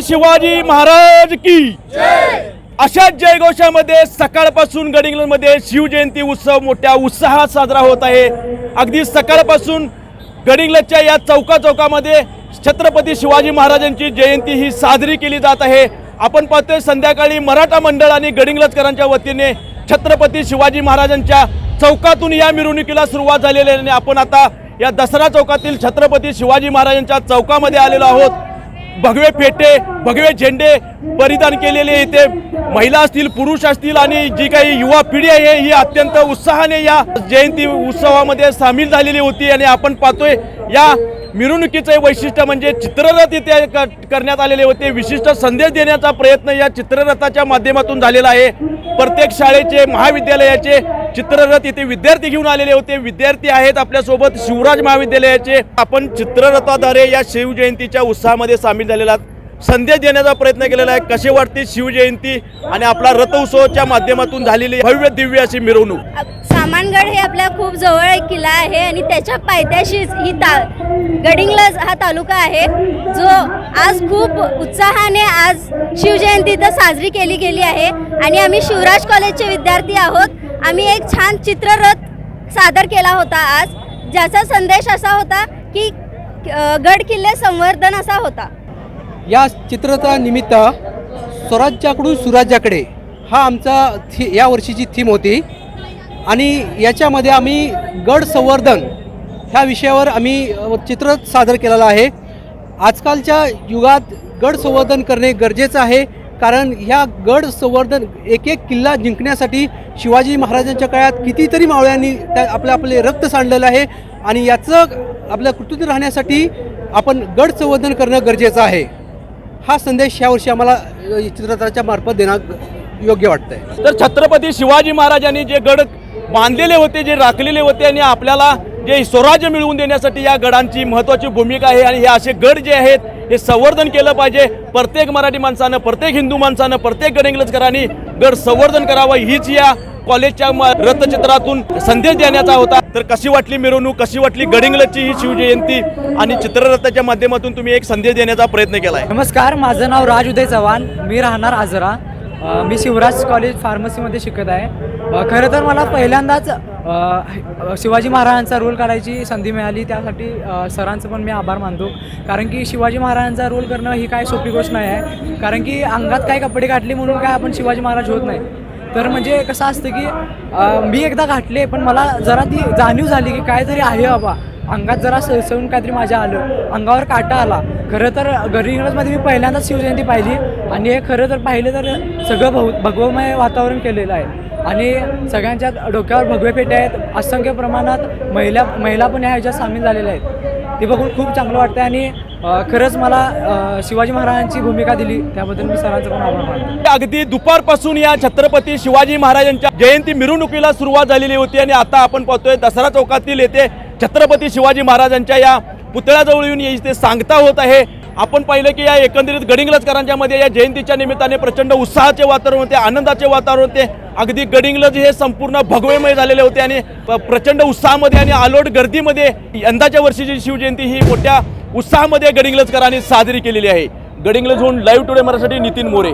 शिवाजी महाराज की. अशाच जयघोषामध्ये सकाळपासून गडिंग्लजमध्ये शिवजयंती उत्सव मोठ्या उत्साहात साजरा होत आहे. अगदी सकाळपासून गडिंग्लजच्या या चौका चौकामध्ये छत्रपती शिवाजी महाराजांची जयंती ही साजरी केली जात आहे. आपण पाहतोय संध्याकाळी मराठा मंडळ आणि गडिंग्लजकरांच्या वतीने छत्रपती शिवाजी महाराजांच्या चौकातून या मिरवणुकीला सुरुवात झालेली आहे. आणि आपण आता या दसरा चौकातील छत्रपती शिवाजी महाराजांच्या चौकामध्ये आलेलो आहोत. भगवे फेटे भगवे झेंडे परिधान केलेले इथे. महिला असतील पुरुष असतील आणि जी काही युवा पिढी आहे ही अत्यंत उत्साहाने या जयंती उत्सवामध्ये सामील झालेली होती आणि आपण पाहतोय या मिरवणुकीचे वैशिष्ट्य म्हणजे चित्ररथ इथे करण्यात आलेले होते. विशिष्ट संदेश देण्याचा प्रयत्न या चित्ररथाच्या माध्यमातून झालेला आहे. प्रत्येक शाळेचे महाविद्यालयाचे चित्ररथ इथे विद्यार्थी घेऊन आलेले होते. विद्यार्थी आहेत आपल्यासोबत शिवराज महाविद्यालयाचे. आपण चित्ररथाद्वारे या शिवजयंतीच्या उत्साहामध्ये सामील झालेला संदेश देण्याचा प्रयत्न केलेला आहे. कसे वाटते शिवजयंती आणि आपला रथ उत्सवाच्या माध्यमातून झालेली भव्य दिव्य अशी मिरवणूक. रामानगड हे आपल्या खूप जवळ एक किल्ला आहे आणि त्याच्या पायथ्याशीच ही ता गडिंगलज हा तालुका आहे जो आज खूप उत्साहाने आज शिवजयंती इथं साजरी केली गेली आहे. आणि आम्ही शिवराज कॉलेजचे विद्यार्थी आहोत. आम्ही एक छान चित्ररथ सादर केला होता आज ज्याचा संदेश असा होता की गड किल्ले संवर्धन असा होता. या चित्ररथानिमित्त स्वराज्याकडून सुराज्याकडे हा आमचा थी या वर्षीची थीम होती. आणि याच्यामध्ये आम्ही गड संवर्धन ह्या विषयावर आम्ही चित्र सादर केलेलं आहे. आजकालच्या युगात गड संवर्धन करणे गरजेचं आहे कारण ह्या गड संवर्धन एक एक किल्ला जिंकण्यासाठी शिवाजी महाराजांच्या काळात कितीतरी मावळ्यांनी त्या आपलं आपले रक्त सांडलेलं आहे आणि याचं आपल्या कृतीत राहण्यासाठी आपण गड संवर्धन करणं गरजेचं आहे. हा संदेश यावर्षी आम्हाला अ, चित्ररथाच्या मार्फत देणं योग्य वाटतंय. तर छत्रपती शिवाजी महाराजांनी जे गड बांधलेले होते जे राखलेले होते आणि आपल्याला जे स्वराज्य मिळवून देण्यासाठी या गडांची महत्त्वाची भूमिका आहे आणि हे असे गड जे आहेत हे संवर्धन केलं पाहिजे. प्रत्येक मराठी माणसानं प्रत्येक हिंदू माणसानं प्रत्येक गडिंग्लजकरांनी गड संवर्धन करावं हीच या कॉलेजच्या म- रथचित्रातून संदेश देण्याचा होता. तर कशी वाटली मिरवणूक कशी वाटली गडिंगलची ही शिवजयंती आणि चित्ररथाच्या माध्यमातून तुम्ही एक संदेश देण्याचा प्रयत्न केला आहे नमस्कार माझं नाव राज उदय चव्हाण. मी राहणार आजरा. मी शिवराज कॉलेज फार्मसीमध्ये शिकत आहे. खरं तर मला पहिल्यांदाच शिवाजी महाराजांचा रोल करायची संधी मिळाली. त्यासाठी सरांचं पण मी आभार मानतो. कारण की शिवाजी महाराजांचा रोल करणं ही काय सोपी गोष्ट नाही आहे. कारण की अंगात काय कपडे घातले म्हणून काय आपण शिवाजी महाराज होत नाही. तर म्हणजे कसं असतं की मी एकदा घातले पण मला जरा ती जाणीव झाली की काहीतरी आहे बाबा. अंगात जरा सळसळून काहीतरी माझ्या आलं. अंगावर काटा आला. खरं तर गरीबमध्ये मी पहिल्यांदाच शिवजयंती पाहिली. आणि हे खरं तर पाहिलं तर सगळं भव भगवमय वातावरण केलेलं आहे. आणि सगळ्यांच्या डोक्यावर भगवे पेटे आहेत. असंख्य प्रमाणात महिला महिला पण ह्या ह्याच्यात सामील झालेल्या आहेत. ते बघून खूप चांगलं वाटतं आणि खरंच मला शिवाजी महाराजांची भूमिका दिली त्याबद्दल मी सरांचं पण आभार मानतो. म्हणजे अगदी दुपारपासून या छत्रपती शिवाजी महाराजांच्या जयंती मिरवणुकीला सुरुवात झालेली होती आणि आता आपण पाहतोय दसरा चौकातील येथे छत्रपती शिवाजी महाराजांच्या या पुतळ्याजवळ येऊन ते सांगता होत आहे. आपण पाहिलं की या एकंदरीत गडिंग्लजकरांच्या मध्ये या जयंतीच्या निमित्ताने प्रचंड उत्साहाचे वातावरण होते आनंदाचे वातावरण होते. अगदी गडिंग्लज हे संपूर्ण भगवेमय झालेले होते आणि प्रचंड उत्साहामध्ये आणि आलोट गर्दीमध्ये यंदाच्या वर्षीची शिवजयंती ही मोठ्या उत्साहामध्ये गडिंग्लजकरांनी साजरी केलेली आहे. गडिंग्लजहून लाईव्ह टुडे मराठी नितीन मोरे.